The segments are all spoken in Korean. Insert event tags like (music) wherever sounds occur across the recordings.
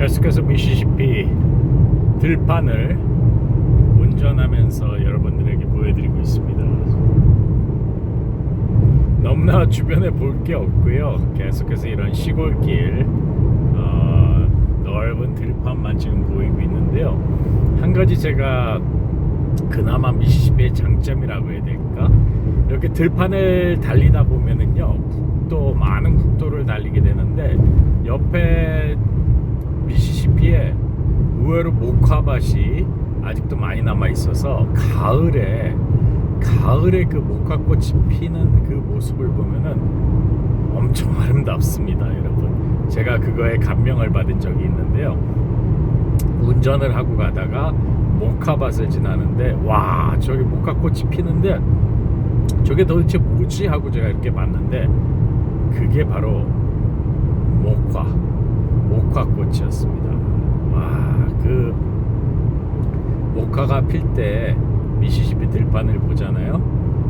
계속해서 미시시피 들판을 운전하면서 여러분들에게 보여드리고 있습니다. 너무나 주변에 볼 게 없고요. 계속해서 이런 시골길 어, 넓은 들판만 지금 보이고 있는데요. 한 가지 제가 그나마 미시시피의 장점이라고 해야 될까? 이렇게 들판을 달리다 보면은요, 국도 많은 국도를 달리게 되는데 옆에 목화밭이 아직도 많이 남아 있어서 가을에 가을에 그 목화꽃이 피는 그 모습을 보면은 엄청 아름답습니다, 여러분. 제가 그거에 감명을 받은 적이 있는데요. 운전을 하고 가다가 목화밭을 지나는데 와 저기 목화꽃이 피는데 저게 도대체 뭐지 하고 제가 이렇게 봤는데 그게 바로 목화 목화꽃이었습니다. 와그 목화가 필 때 미시시피 들판을 보잖아요.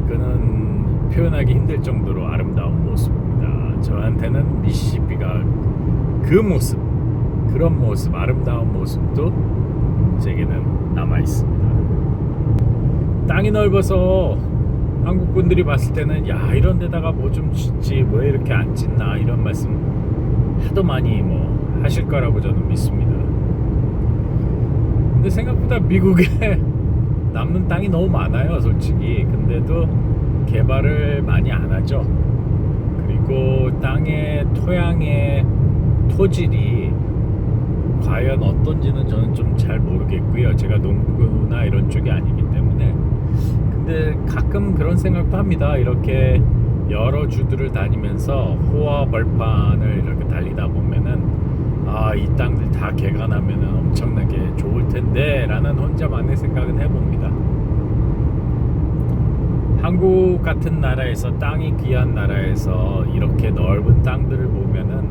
그는 표현하기 힘들 정도로 아름다운 모습입니다. 저한테는 미시시피가 그 모습 그런 모습 아름다운 모습도 제게는 남아 있습니다. 땅이 넓어서 한국 분들이 봤을 때는 야 이런 데다가 뭐 좀 짓지 왜 이렇게 안 짓나 이런 말씀 하도 많이 뭐 하실 거라고 저는 믿습니다. 근데 생각보다 미국에 (laughs) 남는 땅이 너무 많아요, 솔직히. 근데도 개발을 많이 안 하죠. 그리고 땅의 토양의 토질이 과연 어떤지는 저는 좀 잘 모르겠고요. 제가 농구나 이런 쪽이 아니기 때문에. 근데 가끔 그런 생각도 합니다. 이렇게 여러 주들을 다니면서 호화 벌판을 이렇게 달리다 보면은 아, 이 땅들 다 개간하면은 엄청나게 좋을 텐데 라는 혼자만의 생각은 해봅니다. 한국 같은 나라에서 땅이 귀한 나라에서 이렇게 넓은 땅들을 보면은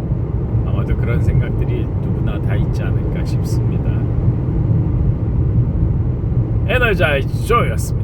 아마도 그런 생각들이 누구나 다 있지 않을까 싶습니다. 에너자이즈 조였습니다.